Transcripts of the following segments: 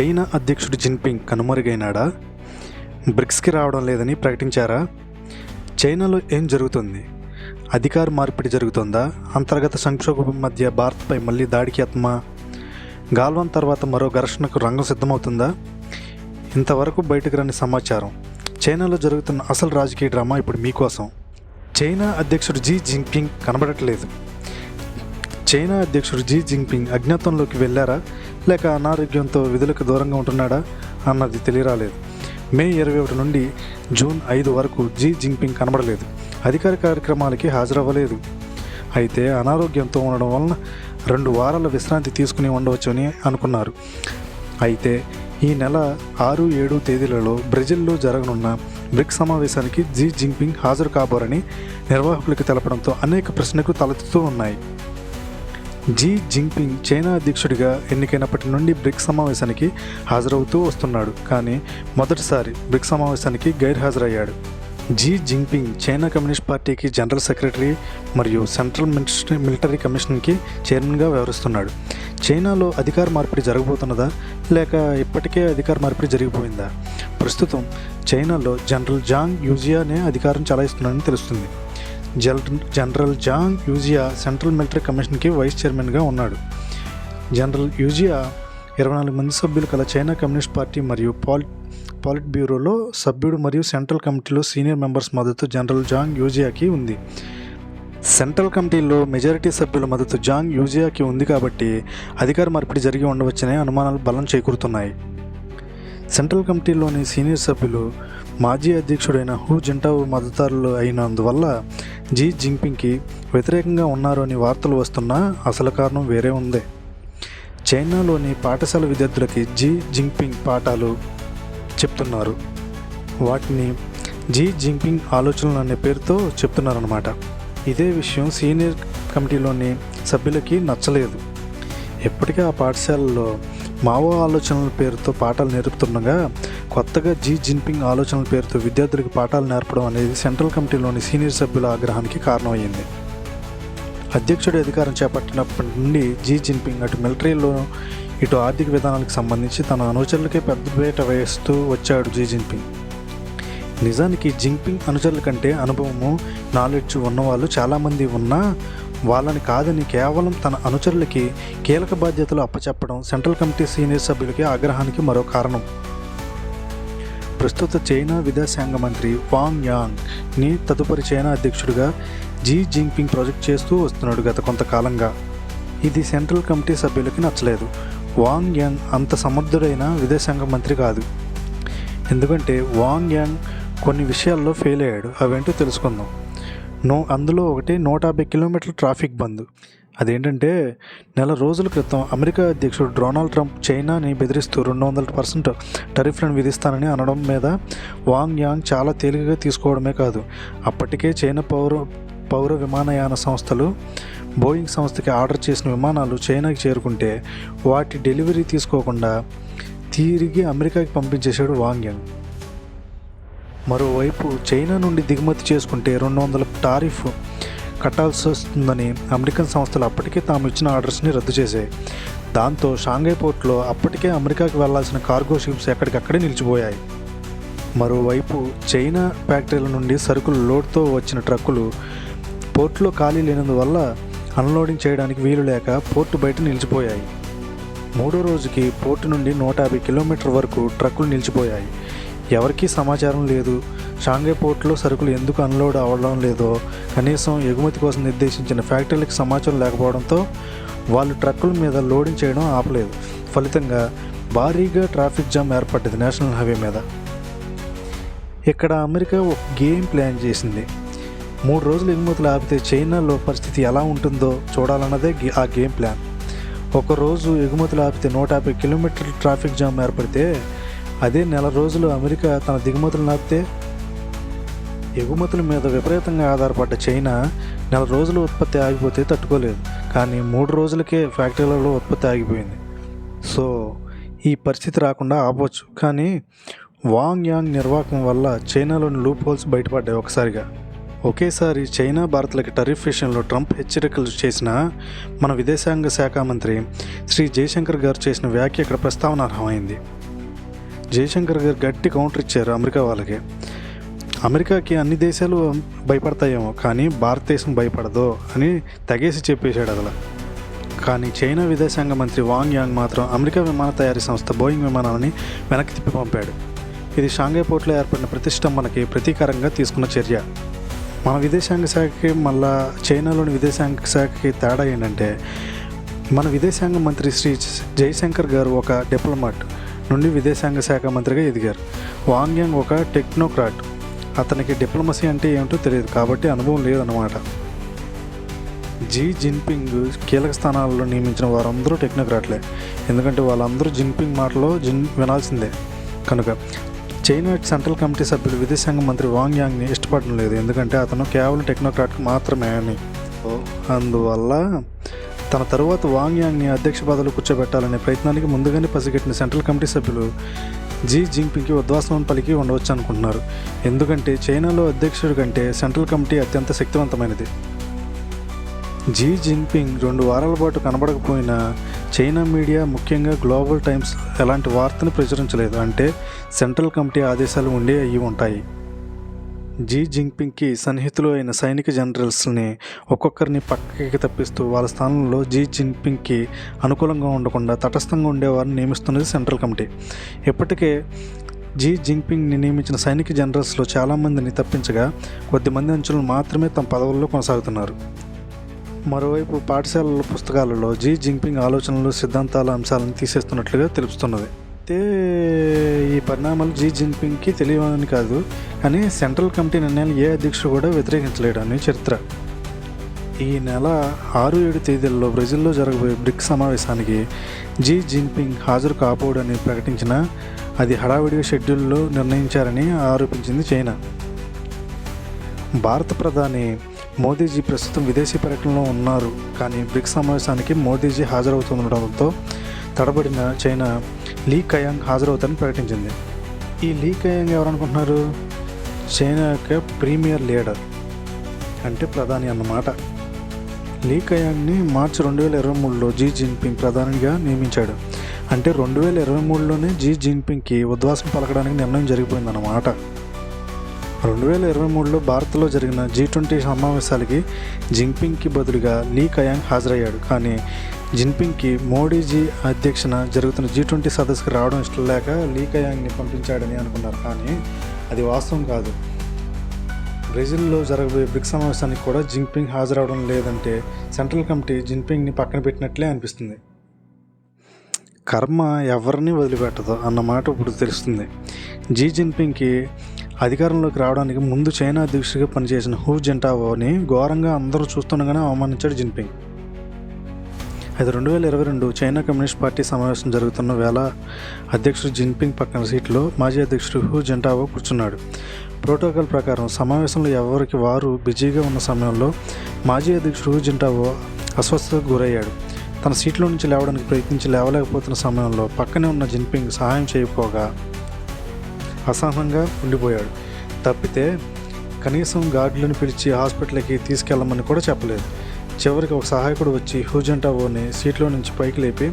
China అధ్యక్షుడు Jinping కనుమరుగైనాడా? బ్రిక్స్కి రావడం లేదని ప్రకటించారా? చైనాలో ఏం జరుగుతుంది? అధికార మార్పిడి జరుగుతుందా? అంతర్గత సంక్షోభం మధ్య భారత్పై మళ్ళీ దాడికి యత్నమా గాల్వాన్ తర్వాత మరో ఘర్షణకు రంగం సిద్ధమవుతుందా? ఇంతవరకు బయటకు రాని సమాచారం. చైనాలో జరుగుతున్న అసలు రాజకీయ డ్రామా ఇప్పుడు మీకోసం. చైనా అధ్యక్షుడు జీ జిన్పింగ్ కనబడట్లేదు. చైనా అధ్యక్షుడు జీ జిన్పింగ్ అజ్ఞాతంలోకి వెళ్ళారా? లేక అనారోగ్యంతో విధులకు దూరంగా ఉంటున్నాడా అన్నది తెలియరాలేదు. మే ఇరవై ఒకటి నుండి జూన్ ఐదు వరకు జీ జింగ్పింగ్ కనబడలేదు. అధికార కార్యక్రమాలకి హాజరవ్వలేదు. అయితే అనారోగ్యంతో ఉండడం వలన రెండు వారాల విశ్రాంతి తీసుకుని ఉండవచ్చని అనుకున్నారు. అయితే ఈ నెల ఆరు ఏడు తేదీలలో బ్రెజిల్లో జరగనున్న బ్రిక్స్ సమావేశానికి జీ జింగ్పింగ్ హాజరు కాబోరని నిర్వాహకులకు తెలపడంతో అనేక ప్రశ్నకు తలెత్తుతూ ఉన్నాయి. జీ జిన్పింగ్ చైనా అధ్యక్షుడిగా ఎన్నికైనప్పటి నుండి బ్రిక్స్ సమావేశానికి హాజరవుతూ వస్తున్నాడు. కానీ మొదటిసారి బ్రిక్స్ సమావేశానికి గైర్హాజరయ్యాడు. జీ జిన్పింగ్ చైనా కమ్యూనిస్ట్ పార్టీకి జనరల్ సెక్రటరీ మరియు సెంట్రల్ మినిస్ట్రీ మిలిటరీ కమిషన్కి చైర్మన్గా వ్యవహరిస్తున్నాడు. చైనాలో అధికార మార్పిడి జరగబోతున్నదా? లేక ఇప్పటికే అధికార మార్పిడి జరిగిపోయిందా? ప్రస్తుతం చైనాలో జనరల్ జాంగ్ యూజియానే అధికారం చలాయిస్తున్నాడని తెలుస్తుంది. General Zhang Youxia central military కమిషన్కి వైస్ చైర్మన్గా ఉన్నాడు. జనరల్ యూజియా ఇరవై నాలుగు మంది సభ్యులు కల చైనా కమ్యూనిస్ట్ పార్టీ మరియు పాలిట్ పాలిట్ బ్యూరోలో సభ్యుడు మరియు సెంట్రల్ కమిటీలో సీనియర్ మెంబర్స్ మద్దతు జనరల్ జాంగ్ యూజియాకి ఉంది. సెంట్రల్ కమిటీలో మెజారిటీ సభ్యుల మద్దతు జాంగ్ యూజియాకి ఉంది కాబట్టి అధికార మార్పిడి జరిగి ఉండవచ్చనే అనుమానాలు బలం చేకూరుతున్నాయి. సెంట్రల్ కమిటీలోని సీనియర్ సభ్యులు మాజీ అధ్యక్షుడైన హూ జింటావు మద్దతారులు అయినందువల్ల జీ జింగ్పింగ్కి వ్యతిరేకంగా ఉన్నారు అని వార్తలు వస్తున్నా అసలు కారణం వేరే ఉంది. చైనాలోని పాఠశాల విద్యార్థులకి జీ జింగ్పింగ్ పాఠాలు చెప్తున్నారు. వాటిని జీ జింగ్పింగ్ ఆలోచనలు అనే పేరుతో చెప్తున్నారన్నమాట. ఇదే విషయం సీనియర్ కమిటీలోని సభ్యులకి నచ్చలేదు. ఎప్పటికీ ఆ పాఠశాలలో మావో ఆలోచనల పేరుతో పాఠాలు నేర్పుతుండగా కొత్తగా జీ జిన్పింగ్ ఆలోచనల పేరుతో విద్యార్థులకు పాఠాలు నేర్పడం అనేది సెంట్రల్ కమిటీలోని సీనియర్ సభ్యుల ఆగ్రహానికి కారణమైంది అధ్యక్షుడు అధికారం చేపట్టినప్పటి నుండి జీ జిన్పింగ్ అటు మిలిటరీలో ఇటు ఆర్థిక విధానాలకు సంబంధించి తన అనుచరులకే పెద్దపీట వేస్తూ వచ్చాడు జీ జిన్పింగ్. నిజానికి జింపింగ్ అనుచరుల కంటే అనుభవము నాలెడ్జ్ ఉన్నవాళ్ళు చాలామంది ఉన్నా వాళ్ళని కాదని కేవలం తన అనుచరులకి కీలక బాధ్యతలు అప్పచెప్పడం సెంట్రల్ కమిటీ సీనియర్ సభ్యులకి ఆగ్రహానికి మరో కారణం. ప్రస్తుత చైనా విదేశాంగ మంత్రి వాంగ్ యాంగ్ని తదుపరి చైనా అధ్యక్షుడిగా జీ జింగ్పింగ్ ప్రాజెక్ట్ చేస్తూ వస్తున్నాడు గత కొంతకాలంగా. ఇది సెంట్రల్ కమిటీ సభ్యులకి నచ్చలేదు. వాంగ్ యాంగ్ అంత సమర్థుడైన విదేశాంగ మంత్రి కాదు. ఎందుకంటే వాంగ్ యాంగ్ కొన్ని విషయాల్లో ఫెయిల్ అయ్యాడు అవేంటో తెలుసుకుందాం. నో అందులో ఒకటి నూట యాభై కిలోమీటర్ల ట్రాఫిక్ బంద్. అదేంటంటే నెల రోజుల క్రితం అమెరికా అధ్యక్షుడు డొనాల్డ్ ట్రంప్ చైనాని బెదిరిస్తూ రెండు వందల పర్సెంట్ టరిఫ్లను విధిస్తానని అనడం మీద వాంగ్ యాంగ్ చాలా తేలికగా తీసుకోవడమే కాదు. అప్పటికే చైనా పౌర పౌర విమానయాన సంస్థలు బోయింగ్ సంస్థకి ఆర్డర్ చేసిన విమానాలు చైనాకి చేరుకుంటే వాటి డెలివరీ తీసుకోకుండా తిరిగి అమెరికాకి పంపించేశాడు వాంగ్ యాంగ్. మరోవైపు చైనా నుండి దిగుమతి చేసుకుంటే రెండు వందల టారిఫ్ కట్టాల్సి వస్తుందని అమెరికన్ సంస్థలు అప్పటికే తాము ఇచ్చిన ఆర్డర్స్ని రద్దు చేశాయి. దాంతో షాంఘై పోర్ట్లో అప్పటికే అమెరికాకి వెళ్ళాల్సిన కార్గో షిప్స్ ఎక్కడికక్కడే నిలిచిపోయాయి. మరోవైపు చైనా ఫ్యాక్టరీల నుండి సరుకులు లోడ్తో వచ్చిన ట్రక్కులు పోర్టులో ఖాళీ లేనందువల్ల అన్లోడింగ్ చేయడానికి వీలు లేక పోర్టు బయట నిలిచిపోయాయి. మూడో రోజుకి పోర్టు నుండి నూట యాభై కిలోమీటర్ వరకు ట్రక్కులు నిలిచిపోయాయి. ఎవరికీ సమాచారం లేదు. షాంఘై పోర్టులో సరుకులు ఎందుకు అన్లోడ్ అవ్వడం లేదో కనీసం ఎగుమతి కోసం నిర్దేశించిన ఫ్యాక్టరీలకు సమాచారం లేకపోవడంతో వాళ్ళు ట్రక్కుల మీద లోడింగ్ చేయడం ఆపలేదు. ఫలితంగా భారీగా ట్రాఫిక్ జామ్ ఏర్పడ్డది నేషనల్ హైవే మీద. ఇక్కడ అమెరికా ఒక గేమ్ ప్లాన్ చేసింది. మూడు రోజులు ఎగుమతులు ఆపితే చైనాలో పరిస్థితి ఎలా ఉంటుందో చూడాలన్నదే గే- ఆ గేమ్ ప్లాన్. ఒకరోజు ఎగుమతులు ఆపితే నూట యాభై కిలోమీటర్ల ట్రాఫిక్ జామ్ ఏర్పడితే అదే నెల రోజులు అమెరికా తన దిగుమతులు ఆపితే ఎగుమతుల మీద విపరీతంగా ఆధారపడ్డ చైనా నెల రోజులు ఉత్పత్తి ఆగిపోతే తట్టుకోలేదు. కానీ మూడు రోజులకే ఫ్యాక్టరీలలో ఉత్పత్తి ఆగిపోయింది. సో ఈ పరిస్థితి రాకుండా ఆపవచ్చు కానీ వాంగ్ యాంగ్ నిర్వాహకం వల్ల చైనాలోని లూప్ హోల్స్ బయటపడ్డాయి ఒకసారిగా. ఒకేసారి చైనా భారత్లకి టరిఫ్ విషయంలో ట్రంప్ హెచ్చరికలు చేసిన మన విదేశాంగ శాఖ మంత్రి శ్రీ జయశంకర్ గారు చేసిన వ్యాఖ్య ఇక్కడ ప్రస్తావనార్హమైంది జయశంకర్ గారు గట్టి కౌంటర్ ఇచ్చారు అమెరికా వాళ్ళకి. అమెరికాకి అన్ని దేశాలు భయపడతాయేమో కానీ భారతదేశం భయపడదు అని తెగేసి చెప్పేశాడు అసలు. కానీ చైనా విదేశాంగ మంత్రి వాంగ్ యాంగ్ మాత్రం అమెరికా విమాన తయారీ సంస్థ బోయింగ్ విమానాన్ని వెనక్కి తిప్పి పంపాడు. ఇది షాంఘై పోర్ట్లో ఏర్పడిన ప్రతిష్టంభనకి ప్రతీకారంగా తీసుకున్న చర్య. మన విదేశాంగ శాఖకి మళ్ళా చైనాలోని విదేశాంగ శాఖకి తేడా ఏంటంటే మన విదేశాంగ మంత్రి శ్రీ జయశంకర్ గారు ఒక డిప్లొమాట్ నుండి విదేశాంగ శాఖ మంత్రిగా ఎదిగారు. వాంగ్యాంగ్ ఒక టెక్నోక్రాట్. అతనికి డిప్లొమసీ అంటే ఏమిటో తెలియదు కాబట్టి అనుభవం లేదన్నమాట. జీ జిన్పింగ్ కీలక స్థానాల్లో నియమించిన వారందరూ టెక్నోక్రాట్లే ఎందుకంటే వాళ్ళందరూ జిన్పింగ్ మాటలో జిన్ వినాల్సిందే. కనుక చైనా సెంట్రల్ కమిటీ సభ్యులు విదేశాంగ మంత్రి వాంగ్ యాంగ్ని ఇష్టపడడం లేదు. ఎందుకంటే అతను కేవలం టెక్నోక్రాట్కి మాత్రమే అని. అందువల్ల తన తరువాత వాంగ్ యాంగ్ని అధ్యక్ష పదవిలో కూర్చోబెట్టాలనే ప్రయత్నానికి ముందుగానే పసిగట్టిన సెంట్రల్ కమిటీ సభ్యులు జీ జింపింగ్కి ఉద్వాసనం పలికి ఉండవచ్చు అనుకుంటున్నారు ఎందుకంటే చైనాలో అధ్యక్షుడి కంటే సెంట్రల్ కమిటీ అత్యంత శక్తివంతమైనది. జీ జిన్పింగ్ రెండు వారాల పాటు కనబడకపోయినా చైనా మీడియా ముఖ్యంగా గ్లోబల్ టైమ్స్ ఎలాంటి వార్తను ప్రచురించలేదు. అంటే సెంట్రల్ కమిటీ ఆదేశాలు ఉండే అయ్యి ఉంటాయి. జీ జింగ్పింగ్కి సన్నిహితులు అయిన సైనిక జనరల్స్ని ఒక్కొక్కరిని పక్కకి తప్పిస్తూ వాళ్ళ స్థానంలో జీ జింగ్పింగ్కి అనుకూలంగా ఉండకుండా తటస్థంగా ఉండేవారిని నియమిస్తున్నది సెంట్రల్ కమిటీ. ఇప్పటికే జీ జింగ్పింగ్ని నియమించిన సైనిక జనరల్స్లో చాలామందిని తప్పించగా కొద్దిమంది అంచులను మాత్రమే తమ పదవుల్లో కొనసాగుతున్నారు. మరోవైపు పాఠశాలల పుస్తకాలలో జీ జింపింగ్ ఆలోచనలు సిద్ధాంతాల అంశాలను తీసేస్తున్నట్లుగా తెలుపుతున్నది. అయితే ఈ పరిణామాలు జీ జిన్పింగ్కి తెలియని కాదు కానీ సెంట్రల్ కమిటీ నిర్ణయాలు ఏ అధ్యక్షుడు కూడా వ్యతిరేకించలేడు అని చరిత్ర. ఈ నెల ఆరు ఏడు తేదీల్లో బ్రెజిల్లో జరగబోయే బ్రిక్స్ సమావేశానికి జీ జిన్పింగ్ హాజరు కాపోడని ప్రకటించిన అది హడావిడిగా షెడ్యూల్లో నిర్ణయించారని ఆరోపించింది చైనా. భారత ప్రధాని మోదీజీ ప్రస్తుతం విదేశీ పర్యటనలో ఉన్నారు కానీ బ్రిక్స్ సమావేశానికి మోదీజీ హాజరవుతుండటంతో తడబడిన చైనా లీ కయాంగ్ హాజరవుతారని ప్రకటించింది. ఈ లీ కయాంగ్ ఎవరనుకుంటున్నారు? చైనా యొక్క ప్రీమియర్ లీడర్ అంటే ప్రధాని అన్నమాట. లీ కయాంగ్ని మార్చి రెండు వేల ఇరవై మూడులో జీ జిన్పింగ్ ప్రధానిగా నియమించాడు. అంటే రెండు వేల ఇరవై మూడులోనే జీ జిన్పింగ్కి ఉద్వాసం పలకడానికి నిర్ణయం జరిగిపోయిందన్నమాట. రెండు వేల ఇరవై మూడులో భారత్లో జరిగిన జీ ట్వంటీ సమావేశాలకి జిన్పింగ్కి బదులుగా లీ కయాంగ్ హాజరయ్యాడు. కానీ జిన్పింగ్కి మోడీజీ అధ్యక్షన జరుగుతున్న జీ ట్వంటీ సదస్సుకు రావడం ఇష్టం లేక లీకయాంగ్ని పంపించాడని అనుకున్నారు. కానీ అది వాస్తవం కాదు. బ్రెజిల్లో జరగబోయే బ్రిక్స్ సమావేశానికి కూడా జిన్పింగ్ హాజరవడం లేదంటే సెంట్రల్ కమిటీ జిన్పింగ్ని పక్కన పెట్టినట్లే అనిపిస్తుంది. కర్మ ఎవరిని వదిలిపెట్టదు అన్నమాట ఇప్పుడు తెలుస్తుంది. జీ జిన్పింగ్కి అధికారంలోకి రావడానికి ముందు చైనా అధ్యక్షుడిగా పనిచేసిన హూ జెంటావోని ఘోరంగా అందరూ చూస్తుండగానే అవమానించాడు జిన్పింగ్. అది రెండు వేల ఇరవై రెండు చైనా కమ్యూనిస్ట్ పార్టీ సమావేశం జరుగుతున్న వేళ అధ్యక్షుడు జిన్పింగ్ పక్కన సీట్లో మాజీ అధ్యక్షుడు హూ జెంటావో కూర్చున్నాడు. ప్రోటోకాల్ ప్రకారం సమావేశంలో ఎవరికి వారు బిజీగా ఉన్న సమయంలో మాజీ అధ్యక్షుడు హూ జెంటావో అస్వస్థతకు గురయ్యాడు. తన సీట్లో నుంచి లేవడానికి ప్రయత్నించి లేవలేకపోతున్న సమయంలో పక్కనే ఉన్న జిన్పింగ్ సహాయం చేయకపోగా అసహనంగా ఉండిపోయాడు. తప్పితే కనీసం గార్డులను పిలిచి హాస్పిటల్కి తీసుకెళ్ళమని కూడా చెప్పలేదు. చివరికి ఒక సహాయకుడు వచ్చి హూజంటావోని సీట్లో నుంచి పైకి లేపి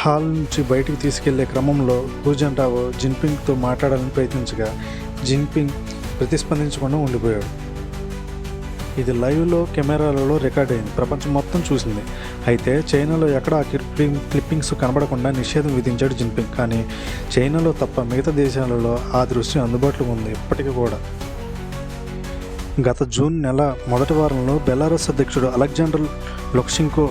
హాల్ నుంచి బయటికి తీసుకెళ్ళే క్రమంలో హూజంటావో జిన్పింగ్తో మాట్లాడాలని ప్రయత్నించగా జిన్పింగ్ ప్రతిస్పందించకుండా ఉండిపోయాడు. ఇది లైవ్లో కెమెరాలలో రికార్డ్ అయింది. ప్రపంచం మొత్తం చూసింది. అయితే చైనాలో ఎక్కడ ఆ క్లిప్పింగ్ క్లిప్పింగ్స్ కనబడకుండా నిషేధం విధించాడు జిన్పింగ్. కానీ చైనాలో తప్ప మిగతా దేశాలలో ఆ దృశ్యం అందుబాటులో ఉంది ఇప్పటికీ కూడా. గత జూన్ నెల మొదటి వారంలో బెలారస్ అధ్యక్షుడు అలెగ్జాండర్ లొక్షింకో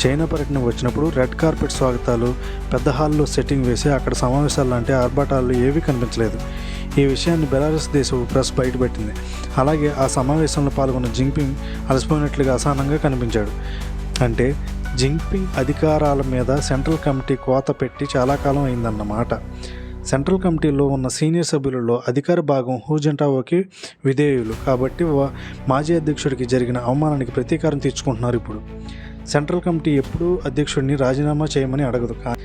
చైనా పర్యటన వచ్చినప్పుడు రెడ్ కార్పెట్ స్వాగతాలు పెద్ద హాల్లో సెట్టింగ్ వేసి అక్కడ సమావేశాలు లాంటి ఆర్భాటాలు ఏవీ కనిపించలేదు. ఈ విషయాన్ని బెలారస్ దేశం ప్రెస్ బయటపెట్టింది. అలాగే ఆ సమావేశంలో పాల్గొన్న జింగ్పింగ్ అలసిపోయినట్లుగా అసహనంగా కనిపించాడు. అంటే జింగ్పింగ్ అధికారాల మీద సెంట్రల్ కమిటీ కోత పెట్టి చాలా కాలం అయిందన్నమాట. సెంట్రల్ కమిటీలో ఉన్న సీనియర్ సభ్యులలో అధికార భాగం హూజెంటావోకి విధేయులు. కాబట్టి వా- మాజీ అధ్యక్షుడికి జరిగిన అవమానానికి ప్రతీకారం తీర్చుకుంటున్నారు ఇప్పుడు. సెంట్రల్ కమిటీ ఎప్పుడూ అధ్యక్షుడిని రాజీనామా చేయమని అడగదు. కానీ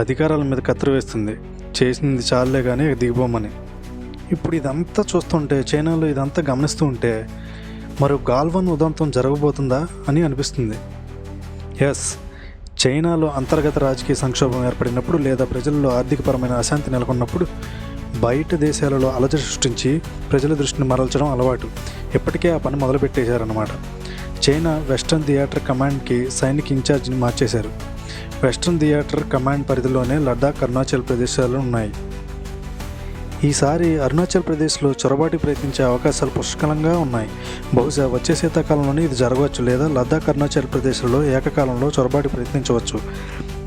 అధికారాల మీద కత్తిరి వేస్తుంది. చేసింది చాలే కానీ దిగిపోమని. ఇప్పుడు ఇదంతా చూస్తుంటే చైనాలో ఇదంతా గమనిస్తూ ఉంటే మరో గాల్వన్ ఉదంతం జరగబోతుందా అని అనిపిస్తుంది. ఎస్. చైనాలో అంతర్గత రాజకీయ సంక్షోభం ఏర్పడినప్పుడు లేదా ప్రజల్లో ఆర్థికపరమైన అశాంతి నెలకొన్నప్పుడు బయట దేశాలలో అలజడి సృష్టించి ప్రజల దృష్టిని మరల్చడం అలవాటు. ఇప్పటికే ఆ పని మొదలుపెట్టేశారన్నమాట. చైనా వెస్ట్రన్ థియేటర్ కమాండ్కి సైనిక ఇన్ఛార్జిని మార్చేశారు. వెస్ట్రన్ థియేటర్ కమాండ్ పరిధిలోనే లడ్డాఖ్ అరుణాచల్ ప్రదేశాలు ఉన్నాయి. ఈసారి అరుణాచల్ ప్రదేశ్లో చొరబాటు ప్రయత్నించే అవకాశాలు పుష్కలంగా ఉన్నాయి. బహుశా వచ్చే శీతాకాలంలోనే ఇది జరగవచ్చు లేదా లద్దాఖ్ అరుణాచల్ ప్రదేశ్లో ఏకకాలంలో చొరబాటు ప్రయత్నించవచ్చు.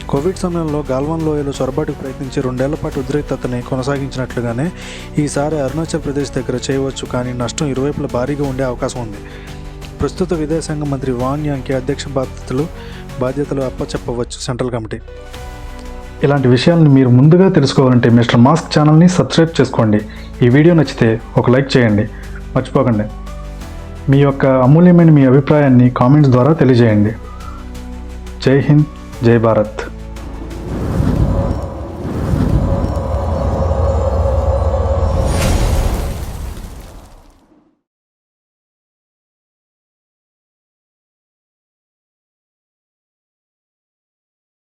కోవిడ్ సమయంలో గాల్వన్ లోయలో చొరబాటుకు ప్రయత్నించి రెండేళ్ళ పాటు ఉద్రిక్తతని కొనసాగించినట్లుగానే ఈసారి అరుణాచల్ ప్రదేశ్ దగ్గర చేయవచ్చు కానీ నష్టం ఇరువైపులా భారీగా ఉండే అవకాశం ఉంది. ప్రస్తుత విదేశాంగ మంత్రి వాంగ్ యాంగ్కి అధ్యక్ష బాధ్యతలు బాధ్యతలు అప్పచెప్పవచ్చు సెంట్రల్ కమిటీ. ఇలాంటి విషయాలను మీరు ముందుగా తెలుసుకోవాలంటే మిస్టర్ మాస్క్ ఛానల్ని సబ్స్క్రైబ్ చేసుకోండి. ఈ వీడియో నచ్చితే ఒక లైక్ చేయండి. మర్చిపోకండి. మీ యొక్క అమూల్యమైన మీ అభిప్రాయాన్ని కామెంట్స్ ద్వారా తెలియజేయండి. జై హింద్ జై భారత్.